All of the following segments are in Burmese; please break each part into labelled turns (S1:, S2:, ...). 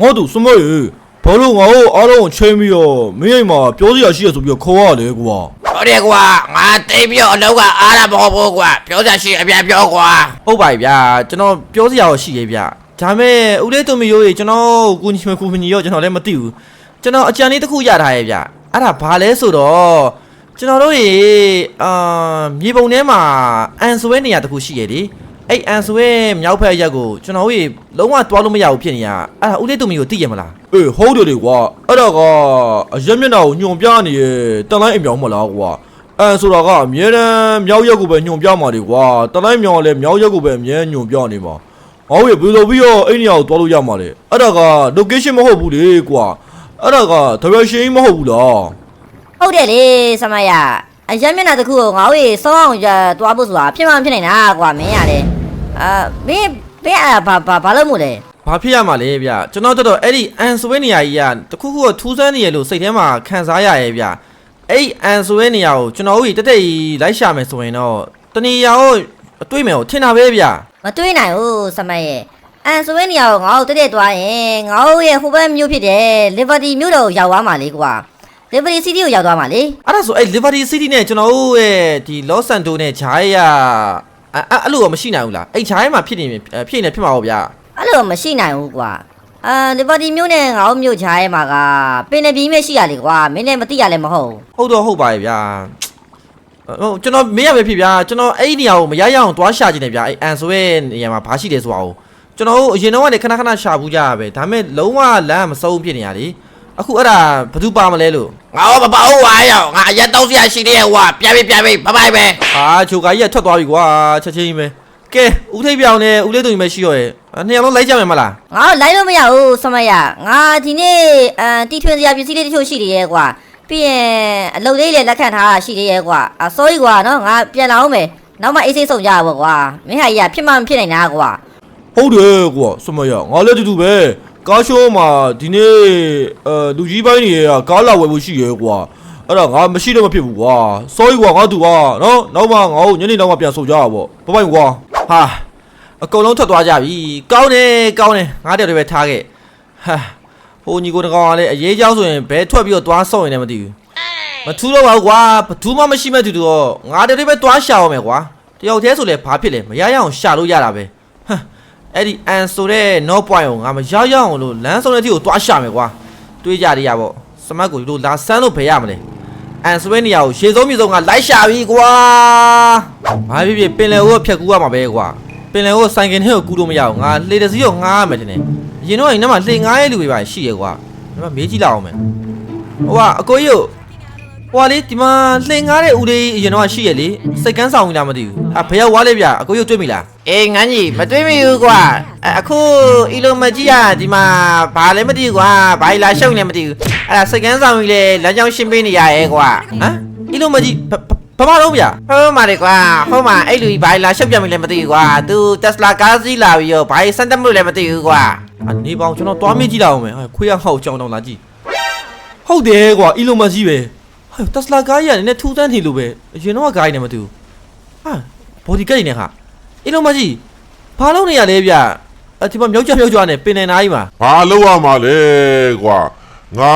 S1: ငါတို့စမေးဘာလို့ငါတို့အားလုံးချိန်ပြီးတော့မင်းအိမ်မှာပြောစရာရှိရဆိုပြီးတော့ခေါ်ရလေကွာ
S2: ဟုတ်တယ်ကွာငါတိတ်ပြီးတော့အလောက်ကအားရမဟုတ်ဘူးကွာပြောစရာရှိအပြန်ပြောကွာ
S3: ဟုတ်ပါပြီဗျာကျွန်တော်ပြောစရာတော့ရှိရဲ့ဗျာဒါမဲ့ဦးလေးသူမီရိုးကြီးကျွန်တော်ကိုညီမကူမညီရောကျွန်တော်လည်းမသိဘူးကျွန်တော်အကြံလေးတစ်ခုရထားရဲ့ဗျာအဲ့ဒါဘာလဲဆိုတော့ကျွန်တော်တို့ရေအာမြေပုံထဲမှာအန်ဆွဲနေရတစ်ခုရှိရဲ့လေ အဲ့အန်ဆွဲမြောက်ဖက်ရက်ကိုကျွန်တော်တို့ရေလုံးဝတွားလို့မရဘူးဖြစ်နေရအဲ့ဒါဦးလေးသူမီကိုသိရမလား
S1: အေးဟုတ်တယ်လေကွာအဲ့ဒါကအရက်မျက်နှာကိုညွန်ပြနေရဲ့တလိုင်းအိမ်ပြောင်းမလားကွာအဲဆိုတာကအမြဲတမ်းမြောက်ရက်ကိုပဲညွန်ပြမှာလေကွာတလိုင်းမြောင်ကလည်းမြောက်ရက်ကိုပဲအမြဲညွန်ပြနေမှာဟောရေဘယ်လိုပြီးတော့အိမ်နေရာကိုတွားလို့ရမှာလဲအဲ့ဒါက location မဟုတ်ဘူးလေကွာအဲ့ဒါက direction မဟုတ်ဘူးလား
S4: ဟုတ်တယ်လေဆမရ အရက်မျက်နှာတစ်ခုကိုငါ့ဝေစောအောင်ကြသွားဖို့ဆိုတာဖြစ်မှမဖြစ်နိုင်တာကွာမင်းရတယ်အာမင်းမင်းအဲ့ဘာဘာဘာလို့မို့လဲ
S3: ဘာဖြစ်ရမှာလဲဗျကျွန်တော်တော်တော်အဲ့ဒီအန်ဆွဲနေရကြီးကတခုခုကထူးဆန်းနေရလို့စိတ်ထဲမှာခံစားရရဲ့ဗျအဲ့ဒီအန်ဆွဲနေရကိုကျွန်တော်တို့ကြီးတက်တက်ကြီးလိုက်ရှာမယ်ဆိုရင်တော့တဏီယာကိုအတွေ့မယ်ကိုထင်တာပဲဗျ
S4: မတွေးနိုင်ဘူးဆမရဲ့အန်ဆိုဝဲနေရာကိုငါ့ကိုတက်တက်သွားရင်ငါ့ရဲ့ဟိုဘက်မြို့ဖြစ်တယ် Liberty မြို့တော်ကိုရောက်သွားမှာလေကွာ Liberty City ကိုရောက်သွားမှာလေ
S3: အဲ့ဒါဆိုအဲ့ Liberty City နဲ့ကျွန်တော်တို့ရဲ့ဒီ Los Santos နဲ့ဂျားရအဲ့အဲ့လိုတော့မရှိနိုင်ဘူးလားအဲ့ဂျားရမှာဖြစ်နေဖြစ်နေဖြစ်မှာပေါ့ဗျာ
S4: အဲ့လိုမရှိနိုင်ဘူးကွာအာ Liberty မြို့နဲ့ငါ့မြို့ချားရဲ့မှာကပင်လယ်ပြီးမဲ့ရှိရလေကွာမင်းလည်းမသိရလဲမဟုတ်ဘူး
S3: ဟုတ်တော့ဟုတ်ပါရဲ့ဗျာဟုတ်ကျွန်တော်မေးရမယ်ဖြစ်ဗျာကျွန်တော်အဲ့ဒီနေရာကိုမရရအောင်တွားရှာခြင်းနဲ့ဗျာအဲ့အန်ဆိုရဲ့နေရာမှာဘာရှိတယ်ဆိုတာကိုကျွန်တော်တို့အရင်တော့ကနေခဏခဏရှာဘူးကြရပဲဒါပေမဲ့လုံးဝလမ်းမစုံဖြစ်နေရလေ အခုအဲ့ဒါဘယ်သူပါမလဲလို့
S2: ငါတော့မပေါ့ဝါရောငါအရက်တော့စရာရှိသေးရဲ့ကွာပြန်ပြီပြန်ပြီဘိုင်ဘိုင်ပဲ
S3: အာချိုကာကြီးကထွက်သွားပြီကွာချက်ချင်းကြီးပဲကဲဦးထိပ်ပြောင်နဲ့ဦးလေးသူကြီးမရှိရောရဲ့အဲ့နှစ်ယောက်လုံးလိုက်ကြမယ်မလား
S4: ငါလိုက်လို့မရဘူးဆမရငါဒီနေ့အမ်တီထွင်စရာပစ္စည်းလေးတချို့ရှိသေးရဲ့ကွာပြီးရင်အလုပ်လေးလည်းလက်ခံထားတာရှိသေးရဲ့ကွာအစိုးရကွာနော်ငါပြန်လာအောင်မယ်နောက်မှအေးစိတ်ဆုံးကြပါကွာမင်းဟာကြီးကဖြစ်မှမဖြစ်နိုင်တာကွာ
S1: ဟုတ်တယ်ကွာစမရငါလည်းတူတူပဲ ကားရှိုးမှာဒီနေ့အဲလူကြီးပိုင်းတွေကကားလာဝယ်ဖို့ရှိရဲကွာအဲ့တော့ငါမရှိတော့မဖြစ်ဘူးကွာ sorry ကွာငါတူကွာနော်နောက်မှငါ့ကိုညနေနောက်မှပြန်ဆုံကြရပေါ့ဘပိုင်ကွာ
S3: ဟာအကုန်လုံးထွက်သွားကြပြီကောင်းတယ်ကောင်းတယ်ငါတက်တွေပဲထားခဲ့ဟာဟိုညီကိုတကောင်ကလည်းအရေးကြောင်းဆိုရင်ဘဲထွက်ပြီးတော့သွားဆုံရင်လည်းမသိဘူးမထူးတော့ပါဘူးကွာဘသူမှမရှိမဲ့သူတော့ငါတက်တွေပဲသွားရှာအောင်မယ်ကွာတယောက်တည်းဆိုလည်းဘာဖြစ်လဲမရရအောင်ရှာလို့ရတာပဲ အဲ့ဒီအန်ဆိုတဲ့ no point ကိုငါမရရအောင်လို့လမ်းဆုံးတဲ့အထိကိုသွားရှာမယ်ကွာတွေးကြရရပေါ့စမတ်ကိုတို့လာဆန်းလို့ဘယ်ရမလဲအန်ဆွဲနေရကိုရှေ့ဆုံးမြေဆုံးကလိုက်ရှာပြီကွာဘာဖြစ်ဖြစ်ပင်လယ်ကိုဖြတ်ကူးရမှာပဲကွာပင်လယ်ကိုဆိုင်ကင်ထဲကိုကူးလို့မရအောင်ငါလှေတစ်စီးကိုငားရမယ်တင်တယ်အရင်တော့အိမ်ထဲမှာလှေငားရဲ့လူတွေပါရှိရဲကွာဒီမှာမေးကြည့်လောက်အောင်မယ်ဟိုကအကိုကြီးကို ဟိုကလေဒီမှာလှေငားတဲ့ဦးလေးအရင်တော့ရှိရလေစိတ်ကန်းဆောင်ကြီးလားမသိဘူးအဖေရောက်ွားလေဗျအကိုကြီးကိုတွေ့မိလား
S2: အေးငန်းကြီးမတွေးမိဘူးကွာ
S3: အအခုအီလိုမကြီးကဒီမှာဘာလဲမသိဘူးကွာဘာလာရှုပ်နေမသိဘူးအဲ့ဒါစိတ်ကန်းဆောင်ကြီးလေလမ်းကြောင်းရှင်းပေးနေရရဲ့ကွာဟမ်အီလိုမကြီးဘာဘာတော့ဗျ
S2: ဟုတ်မှာလေကွာဟုတ်မှာအဲ့လူကြီးဘာလာရှုပ်ပြမိလဲမသိဘူးကွာသူတက်စလာကားစီးလာပြီးတော့ဘာစမ်းတက်မှုလည်းမသိဘူးကွာ
S3: အနေပေါင်းကျွန်တော်တွားမေးကြည့်လောက်အောင်မယ်ဟာခွေးရဟောက်ကြောင်တောင်လာကြည့်
S1: ဟုတ်တယ်ကွာအီလိုမကြီးပဲ
S3: ဟဲ့တက်စလာကားကြီးကလည်းနည်းထူးဆန်းနေလို့ပဲအရင်တော့ကားကြီးနဲ့မတူဘူးဟာဘော်ဒီကတ်ကြီးနဲ့ဟာအင်းလုံးမကြီးဘာလုပ်နေရလဲဗျအဒီမှာမြောက်ကြမြောက်ကြနဲ့ပင်နေနားကြီးမှာ
S5: ဘာလုပ်ရမှာလဲကွာငါ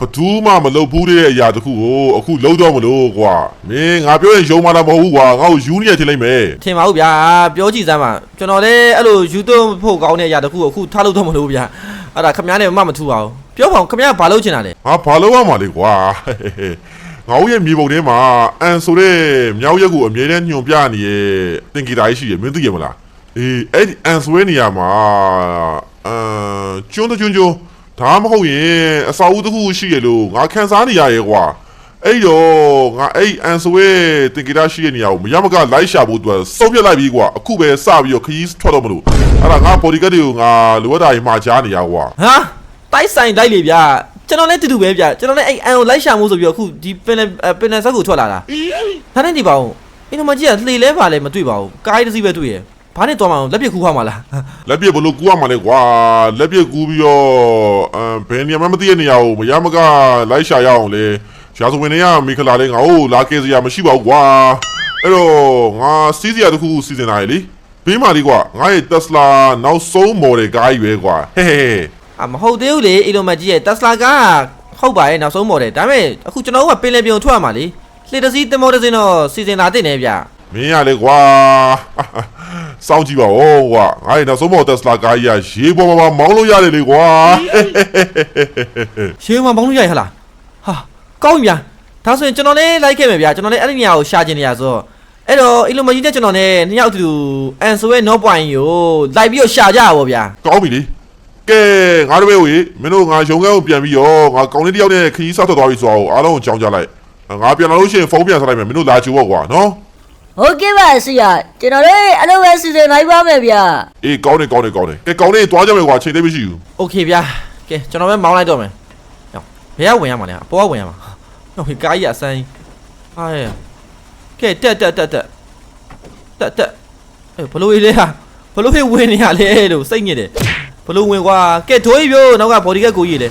S5: ဘသူမှမလုပ်ဘူးတဲ့အရာတခုကိုအခုလုပ်တော့မလို့ကွာမင်းငါပြောရင်ယုံမှလာမဟုတ်ဘူးကွာငါ့ကိုယူနေရထင်လိုက်မယ်
S3: ထင်ပါဘူးဗျာပြောကြည့်စမ်းပါကျွန်တော်လည်းအဲ့လိုယူသွင်းဖို့ကောင်းတဲ့အရာတခုကိုအခုထားလို့တော့မလို့ဗျာ အဲ့ဒါခမည်းနဲ့မမထူပါဘူးပြောပါဦးခမည်းကဘာလုပ်ချင်တာလဲ
S5: ငါဘာလုပ်ရမှာလဲကွာငါ့ရဲ့မြေပုံထဲမှာအန်ဆိုတဲ့မြောက်ရက်ကိုအမြဲတမ်းညွန်ပြနေရဲ့တင်ဂီတာကြီးရှိရမင်းသိရမလားအေးအဲ့ဒီအန်ဆွဲနေရမှာအမ်ကျွန်းတကျွန်းကျွန်းဒါမှမဟုတ်ရင်အစာဦးတစ်ခုရှိရလို့ငါခံစားနေရရဲ့ကွာ အဲ့တော့ငါအဲ့အန်ဆွဲတင်ကြတာရှိတဲ့နေရာကိုမရမကလိုက်ရှာဖို့အတွက်စုံပြတ်လိုက်ပြီကွာအခုပဲစပြီးတော့ခရီးထွက်တော့မလို့အဲ့ဒါငါဘော်ဒီကတ်တွေကိုငါလိုအပ်တာကြီးမှာကြားနေရကွာ
S3: ဟာတိုက်ဆိုင်တိုက်လေဗျာကျွန်တော်လည်းတူတူပဲဗျာကျွန်တော်လည်းအဲ့အန်ကိုလိုက်ရှာမှုဆိုပြီးတော့အခုဒီပင်လယ်ပင်လယ်ဆက်ကိုထွက်လာတာဒါနဲ့ဒီပါဦးအင်းတို့မကြီးကလှေလဲပါလဲမတွေ့ပါဘူးကားတစ်စီးပဲတွေ့ရဘာနဲ့သွားမှာလက်ပြခူးခါမှာလား
S5: လက်ပြဘလို့ကူရမှာလဲကွာလက်ပြကူပြီးတော့အမ်ဘယ်နေရာမှမသိတဲ့နေရာကိုမရမကလိုက်ရှာရအောင်လေ ရာဇဝင်တွေကမိခလာလေးငါ့ကိုလာကေစရာမရှိပါဘူးကွာအဲ့တော့ငါစီးစရာတစ်ခုစီစဉ်လာရလေဘေးမှာလေးကွာငါရဲ့တက်စလာနောက်ဆုံးမော်ဒယ်ကားကြီးပဲကွာဟဲဟဲဟဲ
S3: အာမဟုတ်သေးဘူးလေအီလိုမက်ကြီးရဲ့တက်စလာကားကဟုတ်ပါရဲ့နောက်ဆုံးမော်တယ်ဒါပေမဲ့အခုကျွန်တော်တို့ကပင်လယ်ပြုံထွက်ရမှာလေလှေတစ်စီးတမောတစ်စင်းတော့စီစဉ်လာတဲ့နေဗျ
S5: မင်းရလေကွာစောင့်ကြည့်ပါဦးကွာငါ့နောက်ဆုံးမော်တက်စလာကားကြီးကရေပေါ်မှာမောင်းလို့ရတယ်လေကွာ
S3: ရှေးမပေါင်းလို့ရရဟလားဟာ ကောင်းပြီဗျာဒါဆိုရင်ကျွန်တော်လည်းလိုက်ခဲ့မယ်ဗျာကျွန်တော်လည်းအဲ့ဒီနေရာကိုရှာကျင်နေရဆိုတော့အဲ့တော့အီလိုမက်ကြီးနဲ့ကျွန်တော်နဲ့နှစ်ယောက်အတူတူအန်ဆိုရဲ့ no point ကိုလိုက်ပြီးတော့ရှာကြရပါဗျာ
S5: ကောင်းပြီလေကဲငါတို့ပဲဝေမင်းတို့ငါရုံခန်းကိုပြန်ပြီးတော့ငါကောင်းလေးတစ်ယောက်နဲ့ခရီးစားထွက်သွားပြီဆိုတော့အားလုံးကိုကြောင်းကြလိုက်ငါပြန်လာလို့ရှိရင်ဖုန်းပြန်ဆက်လိုက်မယ်မင်းတို့လာကြည့်ဖို့ကွာနော်
S4: ဟုတ်ကဲ့ပါဆရာကျွန်တော်လည်းအဲ့လိုပဲစီစဉ်နိုင်ပါမယ်ဗျာ
S5: အေးကောင်းတယ်ကောင်းတယ်ကောင်းတယ်ကဲကောင်းလေးသွားကြမယ်ကွာချိန်သိပ်မရှိဘူး
S3: โอเคဗျာကဲကျွန်တော်ပဲမောင်းလိုက်တော့မယ်ဟောဘယ်ကဝင်ရမှာလဲအပေါ်ကဝင်ရမှာ ဟောဒီကားကြီးအဆန်းကြီးဟာရဲ့ကဲတက်တက်တက်တက်တက်တက်အေးဘလို့လေးဟာဘလို့ဖေးဝင်နေရလဲလို့စိတ်ညစ်တယ်ဘလို့ဝင်ကွာကဲဒိုးကြီးပြို့နောက်ကဘော်ဒီကက်ကိုကြီးလေ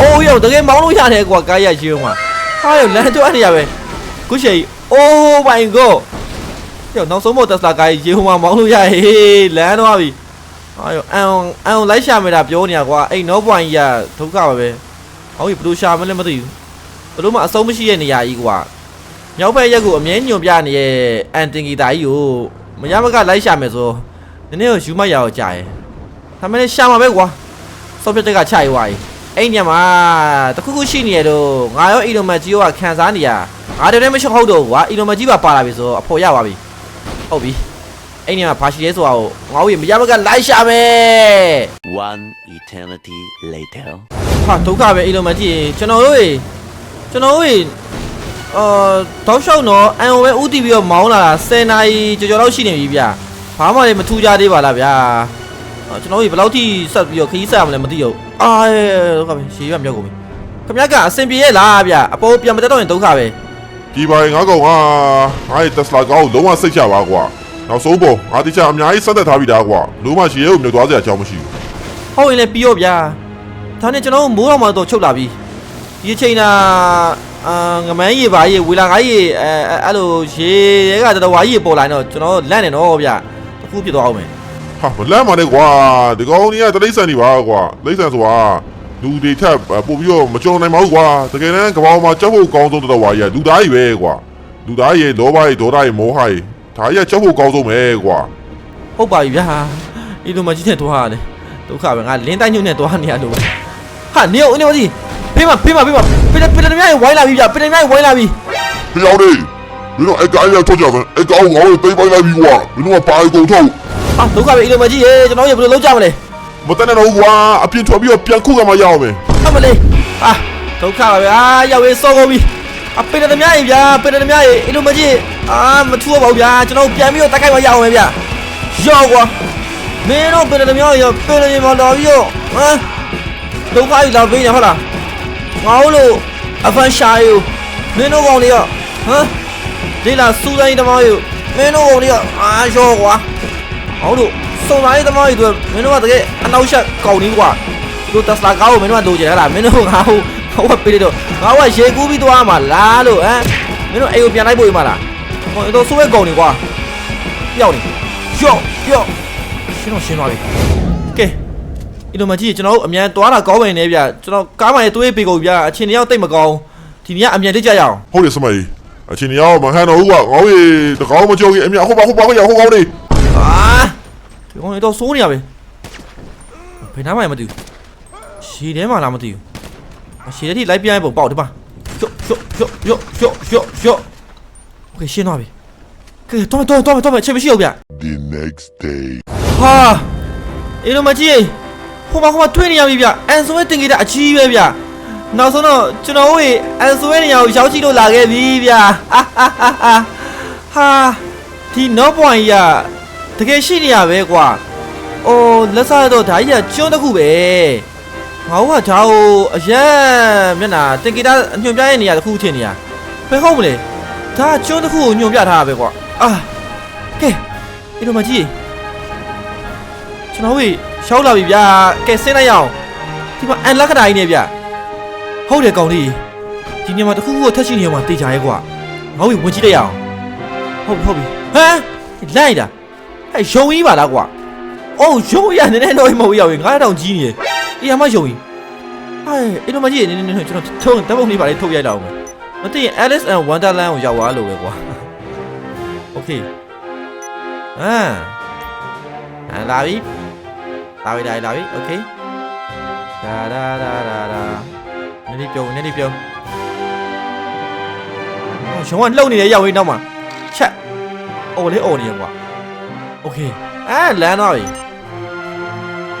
S3: အိုးရောတကယ်မောင်းလို့ရတယ်ကွာကားရရှင်းမှာဟာရောလမ်းတော့နေရပဲခုရှိအိုးမိုင်ဂိုရောနောက်ဆုံးမို့တက်စလာကားကြီးရေဟိုမှာမောင်းလို့ရဟေးလမ်းတော့ပြီအာယောအန်အောင်အန်အောင်လိုက်ရှာမိတာပြောနေရကွာအဲ့နောပွိုင်းကြီးကဒုက္ခပါပဲဟောကြီးဘယ်လိုရှာမလဲမသိဘူး ဘယ်လိုမှအဆုံးမရှိတဲ့နေရာကြီးကွာမြောက်ဘက်ရက်ကိုအမြဲညွန်ပြနေရဲ့အန်တင်ဂီတာကြီးကိုမရမကလိုက်ရှာမယ်ဆိုနည်းနည်းကိုယူမရအောင်ကြာရယ်ဒါမှလည်းရှာမှာပဲကွာစောပြတက်ကခြိုက်သွားပြီအဲ့ညမှာတခုခုရှိနေရတော့ငါရောအီလိုမတ်ကြီးကခံစားနေရငါတည်းတည်းမရှိဟုတ်တော့ကွာအီလိုမတ်ကြီးပါပါလာပြီဆိုတော့အဖို့ရပါပြီဟုတ်ပြီအဲ့ဒီမှာဘာရှိလဲဆိုတာကိုငါတို့ရမရမကလိုက်ရှာမယ်
S6: One eternity later.
S3: ဟာဒုက္ခပဲအဲ့လိုမှကြည့်ရင်ကျွန်တော်တို့ရေ ကျွန်တော်တို့ရေအာတောက်လျှောက်တော့အန်ဝဲဥတီပြီးတော့မောင်းလာတာ10နာရီကြော်ကြော်လောက်ရှိနေပြီဗျဘာမှလည်းမထူးကြသေးပါလားဗျာအာကျွန်တော်တို့ရေဘယ်လောက်ထိဆက်ပြီးတော့ခရီးဆက်ရမလဲမသိတော့အာဒုက္ခပဲရှည်ရမြောက်ကုန်ပြီခမရကအဆင်ပြေရဲ့လားဗျအပေါ်ပြန်မတက်တော့ရင်ဒုက္ခပဲ
S5: ဒီပါရင်ငါကောင်ကငါ့ရဲ့တက်စလာကားကိုလုံးဝစိတ်ချပါကွာနောက်ဆုံးပေါ်ငါတိကျအများကြီးစက်သက်ထားပြီးသားကွာလုံးဝရှည်ရဲကိုမြုပ်သွားစရာအကြောင်းမရှိဘူး
S3: ဟုတ်ရင်လည်းပြီးရောဗျာဒါနဲ့ကျွန်တော်တို့မိုးတော်မှာတော့ချုပ်လာပြီ ဒီအချိန်နာအာငမန်းရေပါရေဝေလာကားရေအဲအဲအဲ့လိုရေရဲကတော်တော်ဝါကြီးပေါ်လာရင်တော့ကျွန်တော်တို့လန့်နေတော့ဗျတစ်ခုဖြစ်သွားအောင်မယ်
S5: ဟာမလန့်ပါနဲ့ကွာဒီကောင်ကြီးကတလိမ့်ဆန်နေပါကွာလိမ့်ဆန်ဆိုတာလူတွေထက်ပို့ပြီးတော့မကြုံနိုင်ပါဘူးကွာတကယ်တမ်းကဘာမှာကြောက်ဖို့ကောင်းဆုံးတော်ဝါကြီးကလူသားကြီးပဲကွာလူသားကြီးလောဘကြီးဒေါသကြီးမောဟကြီးဒါကြီးကကြောက်ဖို့ကောင်းဆုံးပဲကွာ
S3: ဟုတ်ပါပြီဗျာဒီလိုမှကြီးနဲ့တွားရတယ်ဒုက္ခပဲငါလင်းတိုင်းညွန့်နဲ့တွားနေရလို့ပဲဟာနေဦးနေဦးကြီး ဖေးမဖေးမဖေးမပင်ပင်တမြရေဝိုင်းလာပြီဗျပင်တမြရေဝိုင်းလာပြီ
S5: ဖျောင်းနေမင်းတို့အကောင်ရောက်ထွက်ကြမယ်အကောင်ငါ့ကိုတိတ်ပိုက်လိုက်ပြီကွာမင်းတို့ကပါကုန်ထုတ်
S3: ဟာဒုက္ခပဲဒီလိုမှကြီးရေကျွန်တော်ရေဘယ်လိုလုပ်ကြမလဲ
S5: မတန်းတော့ကွာအပြင်ထွက်ပြီးတော့ပြန်ခုကမှရအောင်မယ်
S3: အမလေးအာဒုက္ခပါပဲအာရောက်ရေးစောကုန်ပြီအပင်တမြရေဗျာပင်တမြရေဒီလိုမှကြီးအာမထူတော့ပါဘူးဗျာကျွန်တော်ပြန်ပြီးတော့တက်ခိုက်မှရအောင်ပဲဗျရောက်ကွာမင်းတို့ပင်တမြရေပင်တမြမတော်ပြီးတော့ဟမ်ဒုက္ခကြီးလာပေးနေဟုတ်လား ငါတို့အဖန်ရှာယူမင်းတို့ကောင်တွေကဟမ်ဒီလာစူတိုင်းတမောယူမင်းတို့ကောင်တွေကအာရောကွာဟောတို့စုံတိုင်းတမောယူတို့မင်းတို့ကတကယ်အနောက်ရှက်ကောင်ကြီးကွာသူတက်စလာကားကိုမင်းတို့ကလိုချင်ရလားမင်းတို့ငါ့ကိုဟိုကပေးတော့ငါကရေကူးပြီးသွားမှာလားလို့ဟမ်မင်းတို့အိမ်ကိုပြန်လိုက်ပို့ရမှာလားဟိုတော့ဆိုးရဲကုန်နေကွာပြောက်နေရော့ရော့ရှင်းတော့ရှင်းသွားပြီ ကဲဒီလိုမှကြည့်ကျွန်တော်တို့အမြန်သွားတာကောင်းပါနေဗျကျွန်တော်ကားမှလည်းတွေးပေးကုန်ဗျအချိန်တယောက်တိတ်မကောင်းဒီနေ့ကအမြန်တိတ်ကြရအောင်
S5: ဟုတ်တယ်စမကြီးအချင်းရောက်မဟန်တော့ဘူးကွာငါ့ရေတကောင်းမကြောက်ကြီးအမြဟုတ်ပါဟုတ်ပါဟုတ်ပါဟုတ်ကောင်းနေ
S3: အာဒီကောင်တော့စိုးနေရပဲဘယ်နားမှမသိဘူးရှည်ထဲမှာလားမသိဘူးအရှည်တဲ့ထိလိုက်ပြိုင်းပုံပေါက်ဒီမှာရော့ရော့ရော့ရော့ရော့ရော့ရော့โอเคရှင်းသွားပြီကဲတော့တော့တော့တော့ချက်မရှိအောင်ဗျ
S5: The next day
S3: ဟာအေးလို့မကြည့် ဟိုမှာဟိုမှာတွေ့နေရပြီဗျအန်ဆိုရဲ့တင်ကြတာအကြီးပဲဗျနောက်ဆုံးတော့ကျွန်တော်တို့ရေအန်ဆိုရဲ့နေရာကိုရောက်ကြည့်လို့လာခဲ့ပြီဗျဟာဟာဟာဟာဟာဒီ no point ကြီးကတကယ်ရှိနေရပဲကွာအိုးလက်စားတော့ဒါကြီးကကျွန်းတစ်ခုပဲငါတို့ကဒါကိုအရက်မျက်နှာတင်ကြတာအညွန်ပြရဲ့နေရာတစ်ခုထင်နေရဘယ်ဟုတ်မလဲဒါကကျွန်းတစ်ခုကိုညွန်ပြထားတာပဲကွာအာကဲအေးလို့မကြည့်ကျွန်တော်တို့ ရှောက်လာပြီဗျာကဲဆင်းလိုက်ရအောင်ဒီမှာအန်လက်ကတာကြီးနေဗျဟုတ်တယ်ကောင်လေးဒီညမှာတစ်ခုခုကိုထက်ရှိနေအောင်တေချာရဲကွာငါ့ကိုဝင်ကြည့်လိုက်ရအောင်ဟုတ်ပြီဟုတ်ပြီဟမ်လိုက်တာဟဲ့ရုံကြီးပါလားကွာအိုးရုံရနည်းနည်းတော့မဟုတ်ရောက်ရင်9000ကြီးနေဒီအေးအမယုံကြီးဟဲ့အဲ့တော့မကြီးနေနေနေကျွန်တော်ထုံးတပ်ပုံလေးပါလေထုတ်ရိုက်တော့မယ်မသိရင် Alice and Wonderland ကိုရောက်သွားလို့ပဲကွာ Okay အာအာလာပြီ လာပြီလာပြီလာပြီ Okay ဒါဒါဒါဒါဒါနေနေပြုံးနေနေပြုံးအော်ရှင်ကလှုပ်နေတယ်ရောက်ရင်နောက်မှာချက်အော်လေအော်နေရကွာ Okay အာလမ်းတော့ပြီ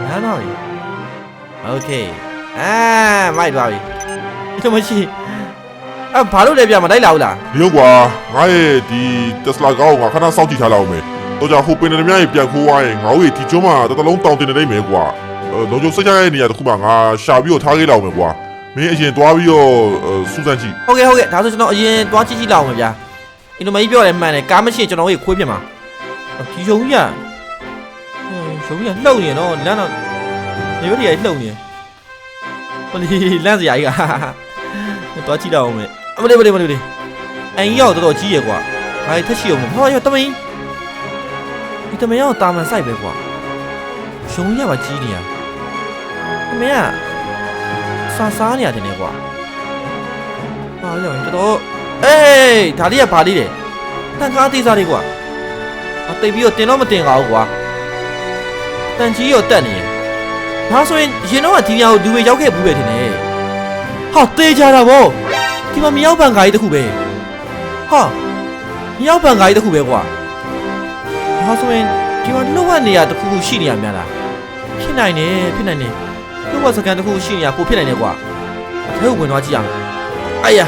S3: လမ်းတော့ပြီ Okay အာမိုက်သွားပြီဒီမရှိအဘာလို့လဲပြမလိုက်လာဘူးလား
S5: ဒီလိုကွာငါရဲ့ဒီ Tesla ကောင်းကိုငါခဏစောင့်ကြည့်ထားလောက်မယ် တော့ကြဟိုပင်နေမြရဲ့ပြန်ခိုးသွားရင်ငါတို့ရဲ့ဒီကျွန်းမှာတစ်တလုံးတောင်တင်နေနေမယ်ကွာအဲလုံးကျစိတ်ချရတဲ့နေရာတစ်ခုမှာငါရှာပြီးတော့ထားခဲ့လောက်မယ်ကွာမင်းအရင်သွားပြီးတော့စူးစမ်းကြည့်
S3: ဟုတ်ကဲ့ဟုတ်ကဲ့ဒါဆိုကျွန်တော်အရင်တွားကြည့်ကြည့်လောက်အောင်ဗျာအင်ဒိုမကြီးပြောတယ်မှန်တယ်ကားမရှိရင်ကျွန်တော်တို့ခွေးပြမှာဒီယုံကြီးကဟင်းယုံကြီးကလှုပ်နေနော်လမ်းတော့နေရွက်ကြီးလှုပ်နေဟိုလေလမ်းစရာကြီးကတွားကြည့်တော့အောင်မယ်အမလေးမလေးမလေးအန်ကြီးရောက်တော်တော်ကြီးရကွာငါထက်ရှိအောင်ဟောရတမင်း ဒီတမင်းရောက်တာမန်ဆိုင်ပဲကွာယုံကြီးကပါကြီးနေရတမင်းကစာစားနေရတယ်နေကွာဟာရောက်ရင်တော်တော်အေးဒါလေးကဘာလေးလဲတန်ကားသေးစားလေးကွာအသိပြီးတော့တင်တော့မတင်ပါဘူးကွာတန်ကြီးရောတက်နေတယ်ဒါဆိုရင်ရင်တော့ကဒီညကိုလူတွေရောက်ခဲ့ဘူးပဲထင်တယ်ဟာသေးကြတာဗောဒီမှာမြောက်ပန်ကားကြီးတစ်ခုပဲဟာမြောက်ပန်ကားကြီးတစ်ခုပဲကွာ ဒါဆိုရင်ဒီမှာလှုပ်ဝက်နေရတစ်ခုခုရှိနေရများလားဖြစ်နိုင်တယ်ဖြစ်နိုင်တယ်လှုပ်ဝက်စကန်တစ်ခုရှိနေရကိုဖြစ်နိုင်တယ်ကွာအထဲကိုဝင်သွားကြည့်ရမယ်哎呀，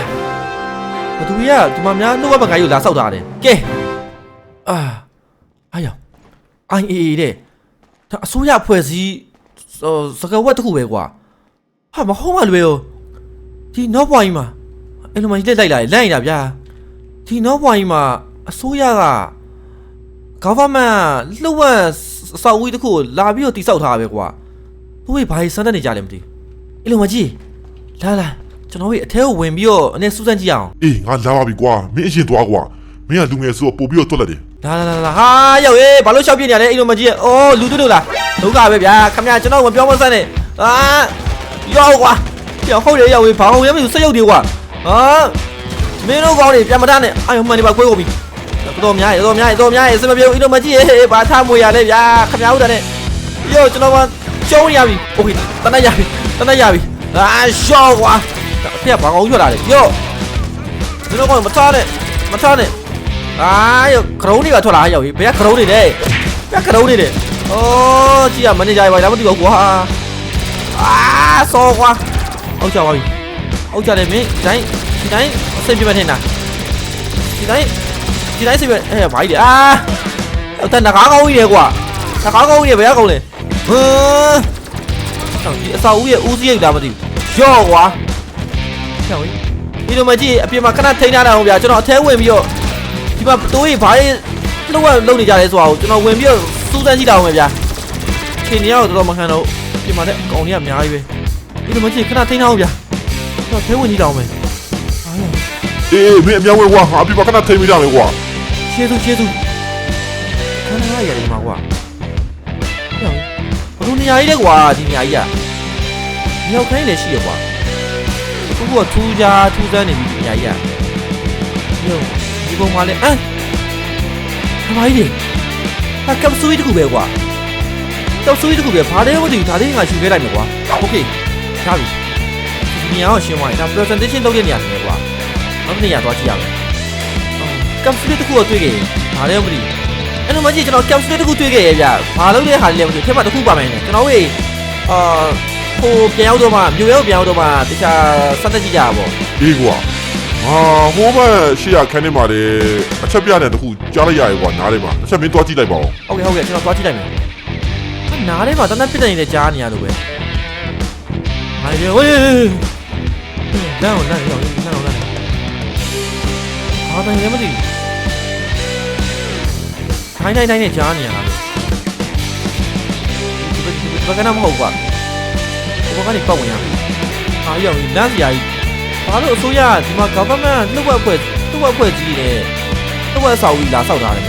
S3: ဘသူရဒီမှာများနှုတ်ဘက်ကိုင်းကိုလာဆောက်ထားတယ်ကဲအာအာယောအိုင်အေးတဲ့ဒါအစိုးရဖွဲ့စည်းစကဝတ်တစ်ခုပဲကွာဟာမဟုတ်မှလွယ်ရောဒီနောက်ပွားကြီးမှာအဲ့လိုမှလက်လိုက်လာတယ်လန့်နေတာဗျာဒီနောက်ပွားကြီးမှာအစိုးရက government လှုပ်ဝက်အဆောက်အဦတစ်ခုကိုလာပြီးတော့တိစောက်ထားတာပဲကွာသူတို့ဘာကြီးစမ်းတတ်နေကြလဲမသိဘူးအဲ့လိုမှကြည့်လာလာကျွန်တော်တို့အထဲကိုဝင်ပြီးတော့အနေစူးစမ်းကြည့်အောင်
S5: အေးငါလာပါပြီကွာမင်းအရင်သွားကွာမင်းကလူငယ်ဆိုတော့ပို့ပြီးတော့တွက်လိုက်တယ်
S3: လာလာလာလာဟာရောက်ရေးဘာလို့ရှောက်ပြနေရလဲအိမ်တော်မကြီးရဲ့အိုးလူတို့တို့လားဒုက္ခပဲဗျာခမရကျွန်တော်မပြောမစမ်းနဲ့အာရောက်ကွာပြောဟုတ်တယ်ရောက်ရေးဘာအောင်ရမလို့စက်ရုပ်တွေကွာဟာမင်းတို့ကောင်းတွေပြန်မထားနဲ့အာယုံမှန်နေပါကွဲကုန်ပြီ တော်များရေတော်များရေတော်များရေစမပြေအိမ်တော်မကြီးရဲ့ဘာထားမွေရလဲဗျာခမရဟုတ်တယ်နဲ့ယောကျွန်တော်ကကျုံးရပြီโอเคတနက်ရပြီတနက်ရပြီအာရှော့ကွာအဖေကဘာကောင်းရွက်လာလဲယောမင်းတို့ကောမထားနဲ့မထားနဲ့ အာယောကရုံးတွေကထွက်လာရောက်ပြီဘယ်ကကရုံးတွေလဲဘယ်ကကရုံးတွေလဲအော်ကြည့်ရမန်နေဂျာပဲဒါမသိဘူးကွာအာဆောကွာအောက်ကြပါပြီအောက်ကြတယ်မင်းဒီတိုင်းဒီတိုင်းအဆင်ပြေမထင်တာဒီတိုင်း ဒီတိုင်းစိတ်ပဲအဲဘာကြီးလဲအာအဲ့တန်တကားကောင်းကြီးလေကွာတကားကောင်းကြီးဘယ်ကကောင်းလဲဟမ်ဆောင်းဒီအစာဦးရဲ့ဦးစီးရိတ်တာမသိဘူးရော့ကွာကျောင်းဒီလိုမကြည့်အပြင်မှာခဏထိန်းထားတာဟုတ်ဗျာကျွန်တော်အထဲဝင်ပြီးတော့ဒီမှာတိုးကြီးဘာရေးလှုပ်ဝက်လုံနေကြလဲဆိုတာကိုကျွန်တော်ဝင်ပြီးတော့စူးစမ်းကြည့်တာအောင်ပဲဗျာချိန်နေရတော့တော်တော်မခံတော့ပြင်မာတဲ့အကောင်ကြီးကအများကြီးပဲဒီလိုမကြည့်ခဏထိန်းထားအောင်ဗျာတော့ထဲဝင်ကြည့်တာအောင်ပဲအားရ
S5: အေးအေးမင်းအများဝဲကွာငါအပြစ်ပါခဏထိမ့်မိကြမယ် ကွာ
S3: ရှေးသူရှေးသူခဏရရတယ်ဒီမှာကွာဟဲ့ဘယ်လိုနေရာကြီးလဲကွာဒီနေရာကြီးကမြောက်ခိုင်းလည်းရှိရကွာအခုကထူးကြထူးဆန်းနေပြီဒီနေရာကြီးကညို့ဒီပုံမှာလဲအမ်ခမိုင်းကြီးဟာကပ်ဆူးတခုပဲကွာ တော့ဆွေးတခုပဲဘာလဲမသိဘူးဒါလေးငါယူခဲ့လိုက်မယ်ကွာโอเคဒါပြီဒီနေရာကိုရှင်းသွားရင်ဒါ presentation လုပ်တဲ့နေရာနေကွာနောက်တစ်နေရာသွားကြည့်ရမယ် ကပ်ဆူလေးတခုကိုတွေ့ခဲ့ရင်ဘာလဲမသိဘူးအဲ့လိုမှကြည့်ကျွန်တော်ကပ်ဆူလေးတခုတွေ့ခဲ့ရဲ့ဗျဘာလုပ်တဲ့ဟာလေးလဲမသိဘူးထဲမှာတခုပါမယ်နဲ့ကျွန်တော်ဝေးအာဟိုပြန်ရောက်တော့မှမြို့ရောက်ပြန်ရောက်တော့မှတခြားစက်တက်ကြည့်ကြပါပေါ့
S5: အေးကွာဟာဟိုဘက်ရှေ့ရခန်းထဲမှာလေအချက်ပြတဲ့တခုကြားလိုက်ရရေကွာနားလေးမှာတစ်ချက်မင်းတွားကြည့်လိုက်ပါဦး
S3: ဟုတ်ကဲ့ဟုတ်ကဲ့ကျွန်တော်သွားကြည့်လိုက်မယ်ဟာနားထဲမှာတန်းတန်းပြစ်တဲ့နေတဲ့ကြားနေရလို့ပဲဟာလေဝေးလမ်းကိုလမ်းရောက်လမ်းကိုလမ်းဟာတိုင်းလည်းမသိဘူး တိုင်းတိုင်းတိုင်းနဲ့ကြားနေရတာလို့ဒီဘက်ကနမဟုတ်ပါဘူးဘက်ကနေပတ်ဝင်ရမယ်။အားရောက်လမ်းစရာကြီးဘာလို့အစိုးရကဒီမှာ government နှုတ်ဝက်ဖွဲ့နှုတ်ဝက်ဖွဲ့ကြီးနဲ့နှုတ်ဝက်ဆောက်ကြီးလာဆောက်ထားတယ်။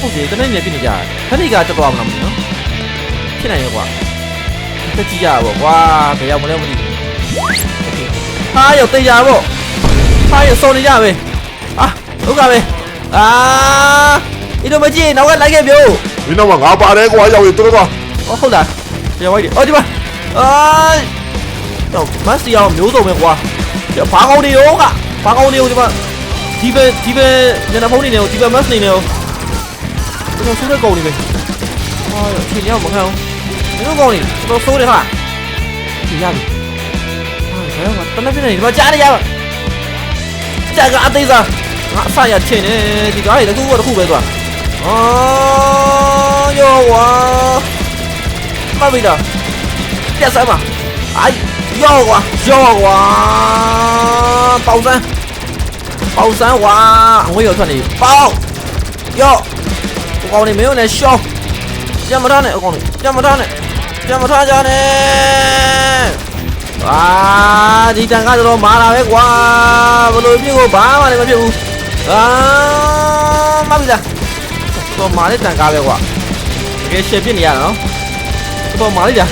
S3: ဟုတ်တယ်တနေ့မြေပြနေကြတယ်။ခဏိကတက်သွားမှာမလို့နော်။ဖြစ်နိုင်ရောကွာ။တက်ကြည့်ရပါကွာ။ဘယ်ရောက်မလဲမသိဘူး။အားရောက်တေးကြပါ။အားရောက်စော်နေကြပဲ။အာဟုတ်ကဲ့ပဲ။ အာအီလိုမကြီးနောက်ကလိုက်ခဲ့ပြို့
S5: မင်းတော့ကငါပါတယ်ကွာရောက်ရင်တော်တော်
S3: အော်ဟုတ်လားပြန်ဝိုက်တယ်အော်ဒီမှာအာတော့မတ်စီအောင်မျိုးစုံပဲကွာဘာကောင်းနေရောကဘာကောင်းနေရောဒီမှာဒီပဲဒီပဲညနေဖုန်းနေနေရောဒီပဲမတ်နေနေရောကျွန်တော်ဆိုးတဲ့ကောင်နေပဲအာအချိန်ရောက်မခံဘူးဒီလိုကောင်နေကျွန်တော်ဆိုးတယ်ဟာဒီရပြီအာ ဘာမှတနက်ပြနေဒီမှာကြားနေရပါကြားကအသေးစားငါအဆရချင်းနေဒီကားတွေတစ်ခုကတစ်ခုပဲကွာအာယောဝါမပြီလားပြတ်စမ်းပါအိုင်ယောကွာယောကွာပေါစမ်းပေါစမ်းကွာအငွေရောထွက်နေပေါယောဟိုကောင်နေမင်းတို့နဲ့ရှောင်းကြမထားနဲ့အကောင်နေကြမထားနဲ့ကြမထားကြနဲ့အာဒီတန်ကတော့မာလာပဲကွာဘလို့ပြစ်ကိုဘာမှလည်းမဖြစ်ဘူး အာမပြီလားတော်မာလေးတန်ကားပဲကွာတကယ်ရှယ်ပြစ်နေရတာနော်တော်မာလေးလား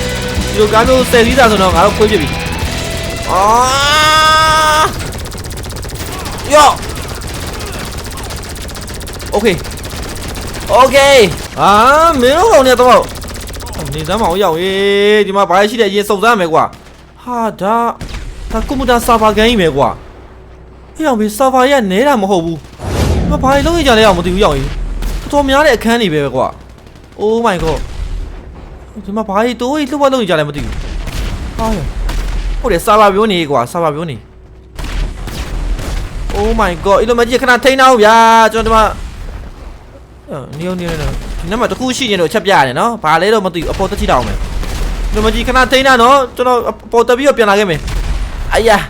S3: ဒီလိုကားမျိုးဆယ်စီးတာဆိုတော့ငါတို့ခွေးပြစ်ပြီအာယော OK OK အာမင်းတို့ကောင်နေတော့နေစမ်းမအောင်ရောက်ရေဒီမှာဘာရှိတဲ့ရေစုံစမ်းမယ်ကွာဟာဒါဒါကွန်ပျူတာဆာဗာဂိမ်းကြီးပဲကွာ အဲ့အောင်ပြီဆာဗာရဲ့နဲတာမဟုတ်ဘူးဒီမှာဘာလုံးရကြလဲအောင်မသိဘူးရောက်ရေးတော်တော်များတဲ့အခန်းတွေပဲကွာ Oh my god ဒီမှာဘာကြီးတိုးကြီးလှုပ်ဝက်လုပ်နေကြလဲမသိဘူးဟာရဟုတ်တယ်ဆာဗာပြောနေကွာဆာဗာပြောနေ Oh my god အီလိုမကြီးခဏထိန်းအောင်ဗျာကျွန်တော်ဒီမှာနေအောင်နေနေဒီနံပါတ်တစ်ခုရှိနေတော့ချက်ပြရတယ်နော်ဘာလဲတော့မသိဘူးအပေါ်တက်ကြည့်တော့မယ်အီလိုမကြီးခဏထိန်းတာနော်ကျွန်တော်အပေါ်တက်ပြီးတော့ပြန်လာခဲ့မယ်အယား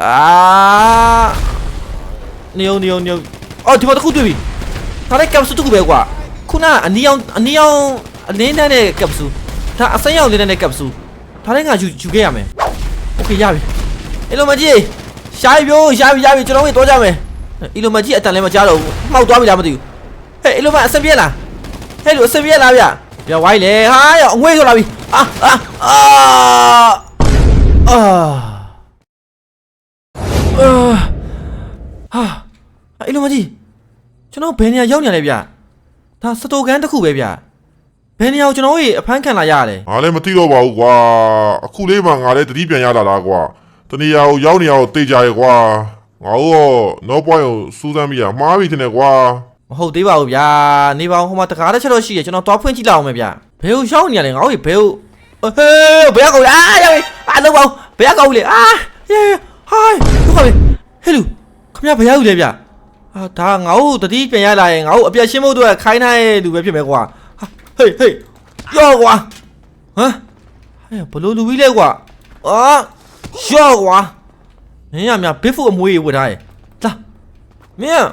S3: အာနေအောင်နေအောင်နေအောင်အော်ဒီမှာတစ်ခုတွေ့ပြီဒါလည်းကပ်စုတစ်ခုပဲကွာခုနအနီအောင်အနီအောင်အလင်းတန်းတဲ့ကပ်စုဒါအစိမ်းအောင်လင်းတန်းတဲ့ကပ်စုဒါလည်းငါယူယူခဲ့ရမယ်โอเคရပြီအီလိုမကြီးရှားပြီရှားပြီရှားပြီကျွန်တော်တို့တော့ကြမယ်အီလိုမကြီးအတန်လည်းမကြားတော့ဘူးမှောက်သွားပြီလားမသိဘူးဟဲ့အီလိုမအစပြက်လားဟဲ့လူအစပြက်လားဗျဗျဝိုင်းလေဟာရောအငွေ့ဆိုလာပြီအာအာအာအာ အာဟာအီလိုမကြီးကျွန်တော်ဘယ်နေရာရောက်နေရလဲဗျဒါစတိုကန်တစ်ခုပဲဗျဘယ်နေရာကိုကျွန်တော်ကြီးအဖမ်းခံလာရရလဲ
S5: ငါလည်းမသိတော့ပါဘူးကွာအခုလေးမှငါလည်းတတိပြန်ရလာတာကွာတနေရာကိုရောက်နေရတော့တေးကြရဲကွာငါတို့တော့ no point ကိုစူးစမ်းမိရမှားပြီတင်တယ်ကွာ
S3: မဟုတ်သေးပါဘူးဗျာနေပါဦးဟိုမှာတကားတစ်ချက်တော့ရှိရကျွန်တော်သွားဖွင့်ကြည့်လိုက်အောင်မယ်ဗျဘယ်ကိုရောက်နေရလဲငါတို့ဘယ်ကိုဟေးဘယ်ကောင်လဲအာရောက်ပြီအာလုံးပါဦးဘယ်ကောင်လဲအာယေ ဟိုင်းဟုတ်ပါပြီဟဲ့လူခမရဘယ်ရောက်လဲဗျအာဒါငါတို့တတိပြန်ရလာရင်ငါတို့အပြတ်ရှင်းဖို့အတွက်ခိုင်းထားတဲ့လူပဲဖြစ်မယ်ကွာဟာဟေးဟေးယောကွာဟမ်ဟဲ့ဘလို့လူကြီးလဲကွာအာယောကွာမင်းရမြဘစ်ဖို့အမွေးဝတ်ထားရဲ့လာမင်း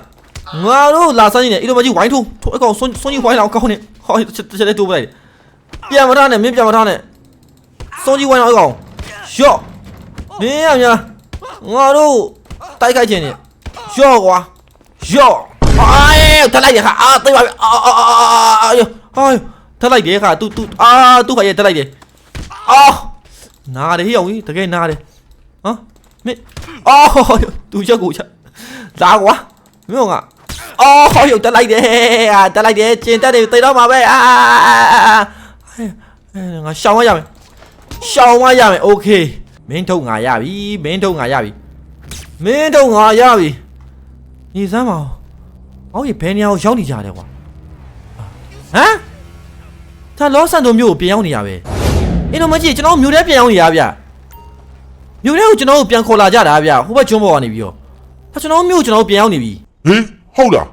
S3: ငါတို့လာစမ်းနေတယ်အီလိုမကြီးဝိုင်းထိုးထိုးအကောင်စွန်းစွန်းကြီးဝိုင်းအောင်ကောင်းနေဟောချက်ချက်လေးတိုးပလိုက်ပြန်မထားနဲ့မင်းပြန်မထားနဲ့စွန်းကြီးဝိုင်းအောင်အကောင်ရော့မင်းရမြ ငါတို့တိုက်ခိုက်ခြင်းနဲ့ရော့ကွာရော့အာထလိုက်တယ်ခါအာသိပါပြီအာအာအာယောဟာထလိုက်တယ်ခါ तू तू အာသူ့ခါရဲ့ထလိုက်တယ်အာနားတယ်ဟိအောင်ကြီးတကယ်နားတယ်ဟမ်မင်းအော်သူချက်ကိုချက်ဒါကွာမင်းကအော်ဟောရုပ်တက်လိုက်တယ်အာတက်လိုက်တယ်ကျင်တက်တယ်တိတ်တော့မှာပဲအာအဲငါရှောင်းရရမယ်ရှောင်းရရမယ်โอเค မင်းထုတ်ငါရပြီမင်းထုတ်ငါရပြီမင်းထုတ်ငါရပြီညီစမ်းပါဦးအော်ရေဘယ်နေရာကိုရောက်နေကြတယ်ကွာဟမ်ဒါလောဆန်တိုမျိုးကိုပြန်ရောက်နေရပဲအင်းတော့မကြည့်ကျွန်တော်မျိုးထဲပြန်ရောက်နေရဗျမျိုးထဲကိုကျွန်တော်ကိုပြန်ခေါ်လာကြတာဗျဟိုဘက်ကျွန်းပေါ်ကနေပြီးတော့ဒါကျွန်တော်မျိုးကိုကျွန်တော်ပြန်ရောက်နေပြီ
S5: ဟေးဟုတ်လား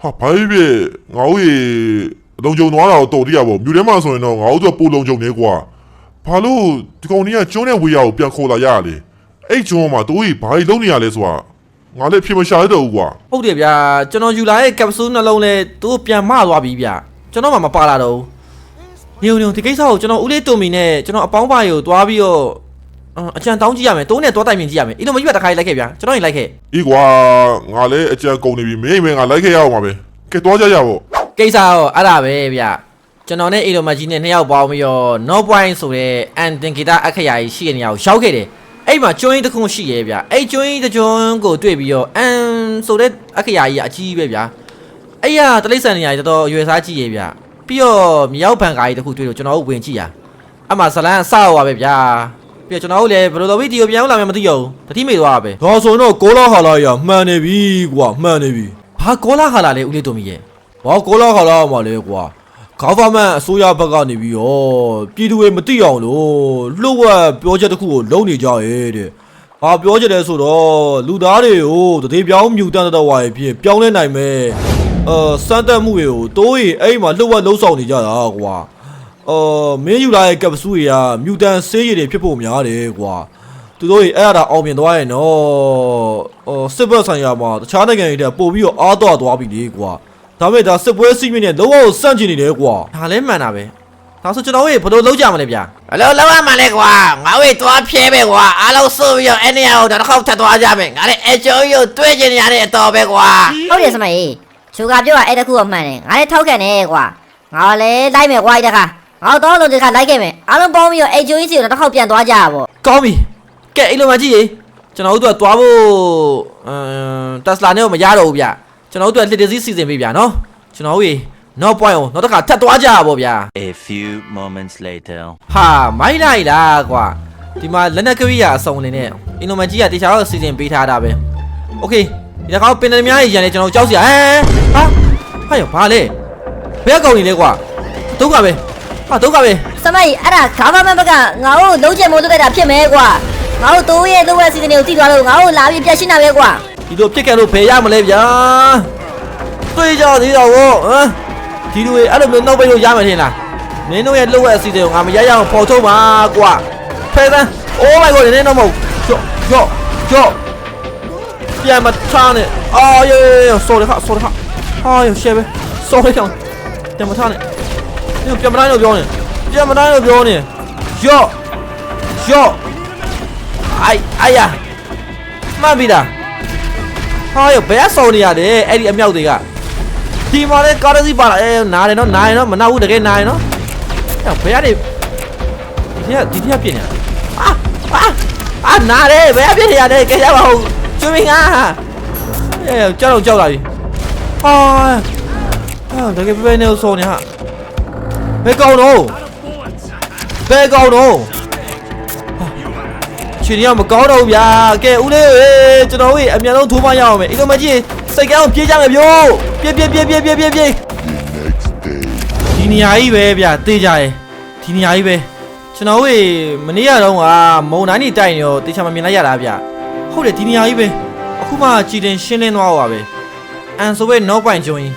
S5: ဟာဘာဖြစ်ဖြစ်ငါတို့ရေလုံကြုံသွားတာတော့တော်တရားပေါ့မြူထဲမှာဆိုရင်တော့ငါတို့ကပိုလုံကြုံနေကွာ ဘာလို့ဒီကောင်ကြီးကကျွန်းတဲ့ဝေးရကိုပြန်ခေါ်လာရရလေအဲ့ကျွန်းမှာတို့ကြီးဘာကြီးလုံနေရလဲဆိုတာငါလည်းဖြစ်မရှာရတော့ဘူးကွာ
S3: ဟုတ်တယ်ဗျာကျွန်တော်ယူလာတဲ့ကပ်ဆူးနှလုံးလဲသူတို့ပြန်မသွားပြီဗျာကျွန်တော်မှမပါလာတော့ဘူးနေုံနေုံဒီကိစ္စကိုကျွန်တော်ဦးလေးတုံမီနဲ့ကျွန်တော်အပေါင်းပါရီကိုတွားပြီးတော့အော်အကြံတောင်းကြည့်ရမယ်တိုးနဲ့တွားတိုင်မြင်ကြည့်ရမယ်အင်းတို့မကြီးပါတခါကြီးလိုက်ခဲ့ဗျာကျွန်တော်ရင်လိုက်ခဲ့
S5: အေးကွာငါလည်းအကြံကုန်နေပြီမင်းမင်းငါလိုက်ခဲ့ရအောင်ပါပဲကဲသွားကြရပေါ့
S3: ကိစ္စရောအဲ့ဒါပဲဗျာ ကျွန်တော်နဲ့အေလိုမကြီးနဲ့နှစ်ယောက်ပေါင်းပြီးတော့ no point ဆိုတဲ့အန်တင်ဂီတာအခရာကြီးရှိတဲ့နေရာကိုရောက်ခဲ့တယ်အဲ့မှာကျွန်းကြီးတစ်ခုရှိရဲဗျအဲ့ကျွန်းကြီးတစ်ကျွန်းကိုတွေ့ပြီးတော့အန်ဆိုတဲ့အခရာကြီးကအကြီးပဲဗျအဲ့ရတလိษံနေရာကြီးတော်တော်ရွယ်စားကြည့်ရဲဗျပြီးတော့မြောက်ဘန်ကားကြီးတစ်ခုတွေ့လို့ကျွန်တော်တို့ဝင်ကြည့်ရအမှဇလန်းအဆောက်ပါပဲဗျာပြီးတော့ကျွန်တော်တို့လည်းဘယ်လိုတော်ပြီးဒီကိုပြန်လာမှမသိရဘူးတတိမိသွားတာပဲ
S1: ဒါဆိုရင်တော့ကောလာဟာလာရမှန်နေပြီကွာမှန်နေပြီ
S3: ဘာကောလာခါလာလဲဦးလေးတို့မီရဲ့
S1: ဘာကောလာဟာလာမှာလဲကွာ government အစိုးရဘက်ကနေပြီးတော့ပြည်သူတွေမသိအောင်လို့လှုပ်ဝက်ပြောချက်တစ်ခုကိုလုံနေကြရဲ့တဲ့။ဟာပြောချက်လဲဆိုတော့လူသားတွေကိုတတိပြောင်းမြူတန်းတဲ့ဝါရဲ့ဖြစ်ပြောင်းလဲနိုင်မဲ့အာစမ်းတက်မှုတွေကိုတိုးရီအဲ့မှာလှုပ်ဝက်လှုပ်ဆောင်နေကြတာကွာ။အာမင်းယူလာရဲ့ကပ်ဆူတွေကမြူတန်းဆေးရည်တွေဖြစ်ဖို့များတယ်ကွာ။သူတို့တွေအဲ့ဒါအောင်မြင်သွားရင်တော့အော်စစ်ဘက်ဆိုင်ရာမှာတခြားနိုင်ငံတွေတက်ပို့ပြီးတော့အားတော့သွားပြီလေကွာ။ ဒါပေမဲ့ဒါစစ်ပွဲစီးမြင့်နဲ့လုံးဝစန့်ကျင်နေတယ်ကွာ
S3: ဒါလည်းမှန်တာပဲဒါဆိုကျွန်တော်တို့ဘယ်လိုလုပ်ကြမလဲဗျာ
S2: ဘယ်လိုလုပ်ရမှာလဲကွာငါ့ဝေသွားဖြဲပဲကွာအားလုံးစိုးပြီးတော့အဲ့နေရာကိုတော့တစ်ခေါက်ထပ်သွားကြမယ်ငါလည်းအကျိုးရုပ်တွေ့ကျင်နေရတဲ့အတော်ပဲကွာ
S4: ဟုတ်တယ်စမကြီးချိုကပြောတာအဲ့တခုကမှန်တယ်ငါလည်းထောက်ခံတယ်ကွာငါလည်းလိုက်မယ်ကွာဒီတခါငါတော့တော့ဒီတခါလိုက်ခဲ့မယ်အားလုံးပေါင်းပြီးတော့အဲ့ဂျိုကြီးစီကိုတော့တစ်ခေါက်ပြန်သွားကြရပါ
S3: ကောင်းပြီကဲအဲ့လိုမှကြည့်ရေကျွန်တော်တို့ကသွားဖို့အမ်တက်စလာနဲ့မရတော့ဘူးဗျ ကျွန်တော်တို့ကလက်တစည်းစီစဉ်ပေးဗျာနော်ကျွန်တော်တို့နောက် point ကိုနောက်တစ်ခါထပ်သွားကြရပါဗျာ
S6: A few moments later.
S3: ဟာမိုင်းလိုက်လားကွာဒီမှာလက်နက်ကရိယာအစုံအနေနဲ့အင်နိုမန်ကြီးကတေချာတော့စီစဉ်ပေးထားတာပဲโอเคဒီကောင်ပင်တယ်များကြီးရန်နေကျွန်တော်ကြောက်စရာဟမ်ဟာဟာရောဘာလဲဘယ်ကောင်နေလဲကွာဒုက္ခပဲဟာဒုက္ခပဲ
S4: စမကြီးအဲ့ဒါ government ဘက်ကငါ့ကိုလုံးချင်မို့လုပ်လိုက်တာဖြစ်မယ်ကွာငါတို့တိုးရဲ့လိုဝက်စီစဉ်တွေကိုတည်သွားလို့ငါတို့လာပြီးပြတ်ရှင်းတာပဲကွာ
S3: ဒီလိုပြစ်ကန်လို့ဖယ်ရမလဲဗျာတွေ့ကြသေးတော့ဟမ်ဒီလိုအဲ့လိုမျိုးနှုတ်ပိတ်လို့ရမယ်ထင်လားနင်းတို့ရဲ့လှုပ်ဝက်အစီအစဉ်ကိုငါမရရအောင်ပေါ်ထုတ်ပါကွာဖယ်စမ်း Oh my god နင်းတော့မဟုတ်ကြော့ကြော့ကြော့ပြန်မထားနဲ့အော်ယေဆော်ရခဆော်ရခဟာရရှေပဲဆော်ရခပြန်မထားနဲ့ဒီပြန်မတိုင်းလို့ပြောနေပြန်မတိုင်းလို့ပြောနေကြော့ကြော့အိုင်အိုင်ယာမှန်ပြီလား ဟာရဘယ်ဆော်နေရလဲအဲ့ဒီအမြောက်တွေကဒီမှာလဲကားစီပါလာအဲနားတယ်နော်နားရနော်မနာဘူးတကယ်နားရနော်အဲ့ဘယ်ရနေဒီကဒီကပြင်းနေတာအာအာအာနားတယ်ဘယ်ပြင်းနေရလဲကြရပါဦးကျွမင်းကအဲကြောက်တော့ကြောက်လာပြီဟာအာတကယ်ပဲနေဆော်နေဟာဘယ်ကောင်တော့ဘယ်ကောင်တော့ ချီရီကမကောင်းတော့ဘူးဗျာကဲဦးလေးရေကျွန်တော်တို့အမြန်ဆုံးထိုးမရအောင်မယ်အင်တော့မကြီးစိတ်ကောင်းပြေးကြမယ်ဗျို့ပြေးပြေးပြေးပြေးပြေးပြေးပြေးဒီနေရာကြီးပဲဗျာတေးကြရဲ့ဒီနေရာကြီးပဲကျွန်တော်တို့မနေ့ကတော့ကမုံတိုင်းနေတိုက်နေရောတေချာမမြင်လိုက်ရတာဗျာဟုတ်တယ်ဒီနေရာကြီးပဲအခုမှကြည်တင်ရှင်းလင်းသွားပါပဲအန်ဆိုပဲ no point ကျွန်းကြီး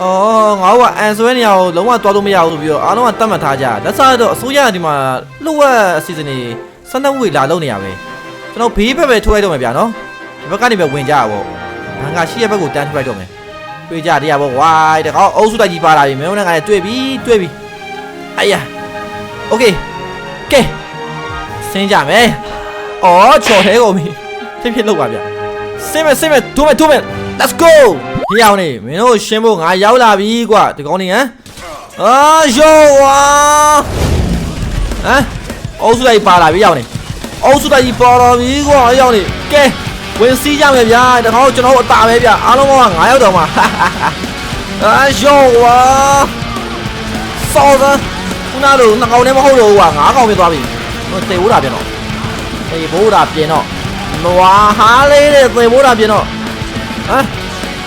S3: အော်ငါတို့ကအန်ဆိုရဲ့နေရာကိုလုံးဝသွားလို့မရဘူးဆိုပြီးတော့အားလုံးကတတ်မှတ်ထားကြလက်စားတော့အစိုးရကဒီမှာလှုပ်ဝက်အစီအစဉ်တွေ စမ်းသပ်မှုတွေလာလုပ်နေရပဲကျွန်တော်ဘေးဘက်ပဲထိုးလိုက်တော့မယ်ဗျာနော်ဒီဘက်ကနေပဲဝင်ကြရပေါ့ဘန်ကရှိရဲ့ဘက်ကိုတန်းထိုးလိုက်တော့မယ်တွေ့ကြတရားပေါ့ဝိုင်းတကောက်အုပ်စုတိုက်ကြီးပါလာပြီမင်းတို့ကလည်းတွေ့ပြီတွေ့ပြီအိုင်ယာโอเคကဲဆင်းကြမယ်အော်ချော်ထဲကုန်ပြီဖြစ်ဖြစ်လုပ်ပါဗျာဆင်းမယ်ဆင်းမယ်ထိုးမယ်ထိုးမယ် let's go ဒီအောင်နေမင်းတို့ရှင်းဖို့ငါရောက်လာပြီကွာဒီကောင်းနေဟမ်အာယောဝါဟမ် အုပ်စုလိုက်ပါလာပြီရောက်နေအုပ်စုလိုက်ကြီးပေါ်တော်ပြီကွာရောက်နေကဲဝင်စီးကြမယ်ဗျာတခါတော့ကျွန်တော်တို့အတာပဲဗျာအားလုံးက9ရောက်တော့မှာအာရှောဝါစောသာခုနလိုနှစ်ကောင်နဲ့မဟုတ်တော့ဘူးကွာ9ကောင်ပြသွားပြီဟိုတေဘိုးတာပြန်တော့တေဘိုးတာပြန်တော့နွားဟာလေးတဲ့တေဘိုးတာပြန်တော့ဟမ်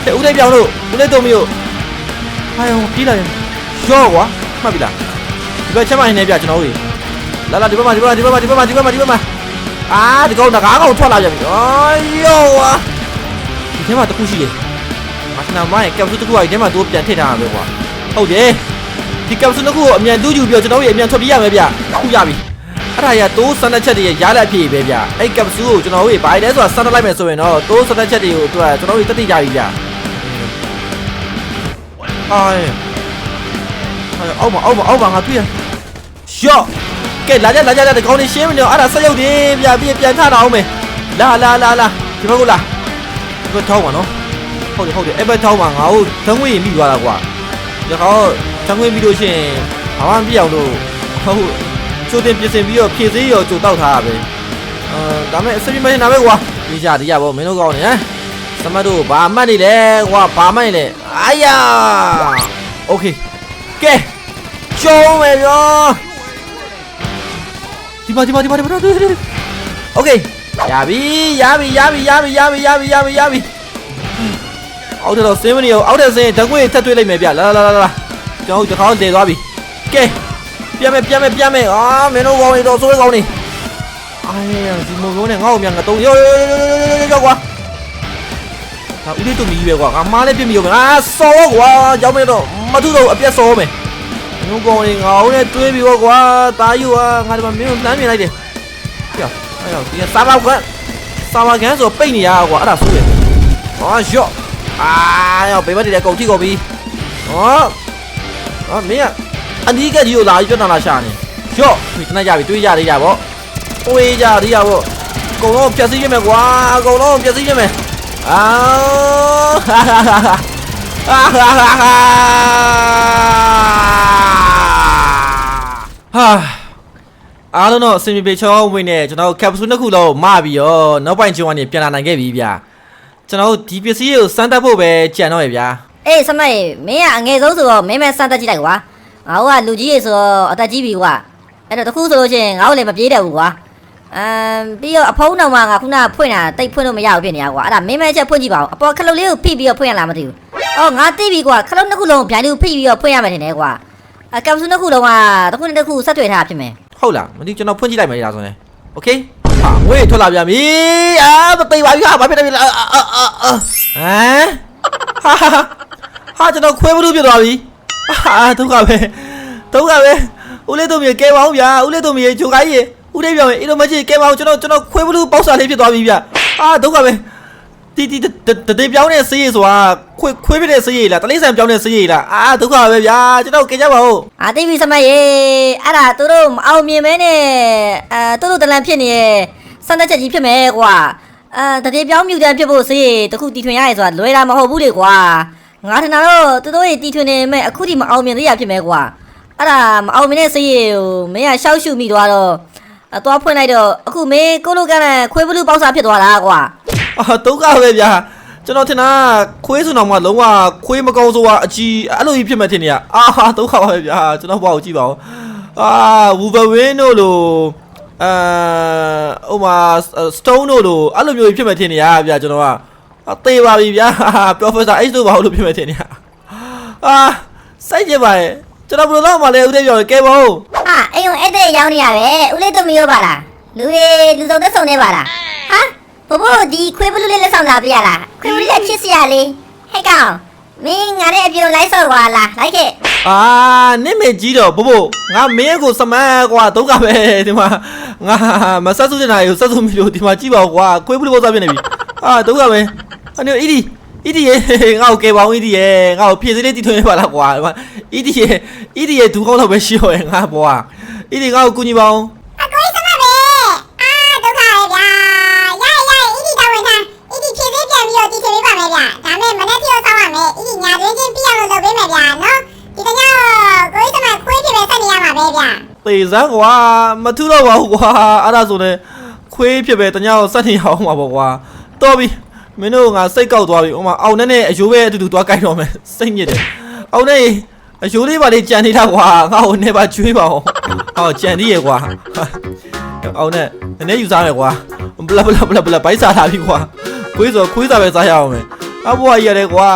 S3: တဲ့ဦးလေးပြောင်းလို့ဦးလေးတုံမီကိုဟာယောပြေးလာရင်ရှောကွာမှတ်ပြီလားဒီဘက်ချက်မနေနေဗျကျွန်တော်တို့ လာလာဒီဘက်မှာဒီဘက်မှာဒီဘက်မှာဒီဘက်မှာဒီဘက်မှာဒီဘက်မှာအာဒီကောင်ငါးကောင်ထွက်လာပြန်ပြီအော်ယောဝါဒီထဲမှာတစ်ခုရှိတယ်မဆနာမိုင်းကပ်ဆူတစ်ခုကဒီထဲမှာသူပြန်ထည့်ထားတာပဲကွာဟုတ်တယ်ဒီကပ်ဆူတစ်ခုကိုအမြန်တူးယူပြီးတော့ကျွန်တော်တို့အမြန်ထွက်ပြေးရမယ်ဗျအခုရပြီအဲ့ဒါရတိုးစမ်းတဲ့ချက်တွေရလက်ဖြစ်ပဲဗျအဲ့ကပ်ဆူကိုကျွန်တော်တို့ဘာလဲဆိုတာစမ်းလိုက်မယ်ဆိုရင်တော့တိုးစမ်းတဲ့ချက်တွေကိုသူကကျွန်တော်တို့တက်တိကြပြီဗျအိုင်အောက်မှာအောက်မှာအောက်မှာငါတွေ့ရရှော့ ကဲလာကြလာကြလာဒီကောင်းနေရှင်းမလို့အဲ့ဒါဆက်ရုပ်တယ်ပြပြပြန်ထတာအောင်မယ်လာလာလာလာဒီဘက်ကလာဒီဘက်ထောင်းပါနော်ဟုတ်တယ်ဟုတ်တယ်အဲ့ဘက်ထောင်းပါငါ့ကိုသံငွေမိသွားတာကွာဒီကောင် တန်းခွင်းပြီးလို့ရှိရင်ဘာမှမပြအောင်လို့ဟုတ်ချိုးတင်ပြင်ဆင်ပြီးတော့ဖြည့်စည်းရောကြိုတောက်ထားတာပဲအာဒါမဲ့အစပြမနေတာပဲကွာဒီကြဒီကြပေါ့မင်းတို့ကောင်းနေဟမ်စမတ်တို့ဘာမှတ်နေလဲကွာဘာမှတ်နေလဲအာယာโอเคကဲကျုံးမယ်ဗျာ ဒီပါဒီပါဒီပါဒီပါโอเคရပြီရပြီရပြီရပြီရပြီရပြီရပြီရပြီ အောက်ထတော့ဆင်းမနေအောင်အောက်ထဆင်းရင်ဓကွေးထက်တွေ့လိုက်မယ်ဗျလာလာလာလာကျွန်တော်တို့တစ်ခေါက်တည်သွားပြီကဲပြမယ်ပြမယ်ပြမယ်အာမင်းတို့ကောင်းနေတော့ဆိုးကောင်းနေအာဒီမကုန်းနဲ့ငါ့ကိုမြန်ငါတုံးရောရောရောကွာဟာဦးလေးတို့မီးပဲကွာငါမားလည်းပြမီးရောအာစောကွာရောက်မယ်တော့မထုတော့အပြက်စောမယ် မင်းတို့ကောင်းနေငါ့ကိုနဲ့တွေးပြီးတော့ကွာတာယူဟာငါဒီမှာမင်းကိုလှမ်းမြင်လိုက်တယ်ကြောက်အဲ့တော့ဒီစာပါကွာစာပါကန်ဆိုပိတ်နေရကွာအဲ့ဒါဆိုးတယ်ဟာရော့အာရောဘေးဘက်တွေလည်းကုန်ထိကုန်ပြီဟောဟာမင်းကအနီးကကြီးကိုလာပြီးပြတ်တာလာရှာနေရော့ဒီတနက်ကြပြီတွေးကြသေးကြပေါ့တွေးကြသေးကြပေါ့အကုန်လုံးဖြတ်စည်းရမယ်ကွာအကုန်လုံးဖြတ်စည်းရမယ်အာ ဟာဟာဟာဟာဟာဟာဟာအားလုံးတော့အစင်ပြေချောဝင်နေကျွန်တော်ကပ်ပစူနှစ်ခုလုံးမပြီးရောနောက်ပိုင်းကျွန်းကနေပြန်လာနိုင်ခဲ့ပြီဗျာကျွန်တော်တို့ဒီပစ္စည်းကိုစမ်းသပ်ဖို့ပဲကြံတော့ရဗျာ
S4: အေးစမိုက်မင်းကအငယ်ဆုံးဆိုတော့မင်းမဲစမ်းတက်ကြည့်လိုက်ကွာငါတို့ကလူကြီးရေဆိုတော့အသက်ကြီးပြီကွာအဲ့တော့တခုဆိုလို့ချင်းငါတို့လည်းမပြေးတတ်ဘူးကွာအမ်ပြီးတော့အဖုံးတော်မှာငါခုနဖွင့်တာတိတ်ဖွင့်လို့မရဘူးဖြစ်နေရကွာအဲ့ဒါမင်းမဲချက်ဖွင့်ကြည့်ပါဦးအပေါ်ခလုတ်လေးကိုဖိပြီးတော့ဖွင့်ရလားမသိဘူး အော်ငါသိပြီကွာခလုတ်နှစ်ခုလုံးဗျိုင်းလေးကိုဖိပြီးတော့ဖွင့်ရမယ်ထင်တယ်ကွာအကပ်စုနှစ်ခုလုံးကတစ်ခုနဲ့တစ်ခုဆက်တွေ့ထားဖြစ်မယ်
S3: ဟုတ်လားမသိကျွန်တော်ဖွင့်ကြည့်လိုက်မယ်ဒါဆိုရင်โอเคဟာငွေထွက်လာပြန်ပြီအာမသိပါဘူးဟာဘာဖြစ်နေပြီလဲအာအာအာအာဟမ်ဟာဟာဟာကျွန်တော်ခွဲမလို့ပြစ်သွားပြီအာဒုက္ခပဲဒုက္ခပဲဦးလေးတို့မြေကဲပါဦးဗျာဦးလေးတို့မြေဂျိုကိုင်းရေဦးလေးပြောရင်အီလိုမကြီးကဲပါဦးကျွန်တော်ကျွန်တော်ခွဲမလို့ပေါက်စားလေးဖြစ်သွားပြီဗျာအာဒုက္ခပဲ တီတီတတေပြောင်းတဲ့ဆေးရည်ဆိုတာခွေခွေးပြတဲ့ဆေးရည်လားတလေးဆန်ပြောင်းတဲ့ဆေးရည်လားအာဒုက္ခပဲဗျာကျွန်တော်ကြကြပါဦး
S4: အာသိပြီစမိုက်ရေအဲ့ဒါသူတို့မအောင်မြင်မဲနဲ့အာသူတို့တလန်ဖြစ်နေရဲ့စမ်းသက်ချက်ကြီးဖြစ်မယ်ကွာအာတတိပြောင်းမြူတန်ဖြစ်ဖို့စေးတခုတီထွင်ရရဲဆိုတာလွယ်တာမဟုတ်ဘူးလေကွာငါထင်တာတော့သူတို့ရဲ့တီထွင်နေမဲ့အခုထိမအောင်မြင်သေးရဖြစ်မယ်ကွာအဲ့ဒါမအောင်မြင်တဲ့စေးကိုမင်းကရှောက်ရှုမိသွားတော့အသွားဖွင့်လိုက်တော့အခုမင်းကိုလိုကန်းခွေးဘလူးပေါက်စားဖြစ်သွားတာကွာ
S3: အာဒုက္ခပဲဗျာကျွန်တော်ထင်တာခွေးစုံတော်မှာလုံးဝခွေးမကောင်းဆိုတာအကြီးအဲ့လိုကြီးဖြစ်မှထင်နေရအာဟာဒုက္ခပါပဲဗျာကျွန်တော်ဘောက်ကြည့်ပါဦးအာဝူဘဝင်းတို့လိုအာဥမာစတုံးတို့လိုအဲ့လိုမျိုးကြီးဖြစ်မှထင်နေရဗျာကျွန်တော်ကအသေးပါပြီဗျာပရိုဖက်ဆာ H တို့ဘာလို့ဖြစ်မှထင်နေရအာစိုက်ကြပါရဲ့ကျွန်တော်ဘယ်လိုလုပ်မှလဲဦးလေးပြောကဲပါဦး
S7: ဟာအိမ်ုံအဲ့တဲ့ရောင်းနေရပဲဦးလေးတို့မရောပါလားလူတွေလူစုံသက်စုံနေပါလားဟာ ဘဘဒီခွေးဘလူးလေးလက်ဆောင်လာပြရလားခွေးဘလူးလေးဖြစ်စရာလေးဟဲ့ကောင်မင်းငါနဲ့အပြိုလိုက်ဆော့ကွာလားလိုက်ခဲ့
S3: အာနင့်မေကြီးတော့ဘဘငါမင်းကိုစမန်းကွာဒုက္ခပဲဒီမှာငါမဆက်စုနေတာကိုဆက်စုမိလို့ဒီမှာကြည့်ပါဦးကွာခွေးဘူးလို့စားပြနေပြီအာဒုက္ခပဲအနိအီဒီအီဒီရေငါ့ကိုကယ်ပါဦးအီဒီရေငါ့ကိုဖြည့်စည်းလေးတီထွင်ပါလားကွာဒီမှာအီဒီရေအီဒီရေဒူကောင်းတော့ပဲရှိရောငါဘွာအီဒီငါ့ကိုကူညီပါဦး
S7: အကို
S3: သေစမ်းကွာမထူတော့ပါဘူးကွာအဲ့ဒါဆိုရင်ခွေးဖြစ်ပဲတ냐ကိုစက်နေအောင်ပါပေါ့ကွာတော်ပြီမင်းတို့ငါစိတ်ကောက်သွားပြီဟိုမှာအောင်နဲ့နဲ့အယိုးပဲအတူတူသွားကြိုက်တော့မယ်စိတ်ညစ်တယ်အောင်နဲ့အယိုးလေးပါလေးကြံနေတာကွာငါ့ကိုနေပါကျွေးပါအောင်ဟောကြံသေးရဲ့ကွာအောင်နဲ့နည်းနည်းယူစားမယ်ကွာဘလဘလဘလဘလဘိုက်စားလာပြီကွာခွေးဆိုခွေးစားပဲစားရအောင်မယ်အဘွားကြီးရတယ်ကွာ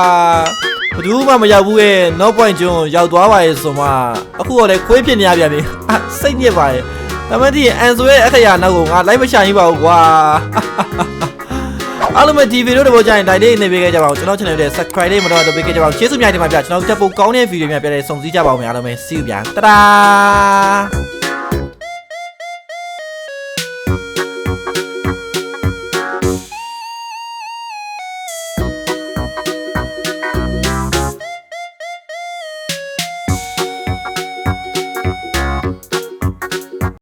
S3: ဘယ်သူမှမရောက်ဘူးရဲ့ no point ကျွန်းရောက်သွားပါရဲ့ဆိုမှအခုတော့လေခွေးဖြစ်နေရပြန်ပြီအစိတ်ညစ်ပါရဲ့ဒါမှမဟုတ်အန်ဆိုရဲ့အခရာနောက်ကိုငါလိုက်မရှာရင်ပါဘူးကွာအားလုံးပဲဒီဗီဒီယိုတော့ကြရင်တိုင်းလေးနေပေးခဲ့ကြပါဦးကျွန်တော် channel လေး subscribe လေးမတော့တော့ပေးခဲ့ကြပါဦးကျေးဇူးများတင်ပါဗျာကျွန်တော်တက်ဖို့ကောင်းတဲ့ဗီဒီယိုများပြတဲ့စုံစည်းကြပါဦးများအားလုံးပဲ see you ဗျာတဒါ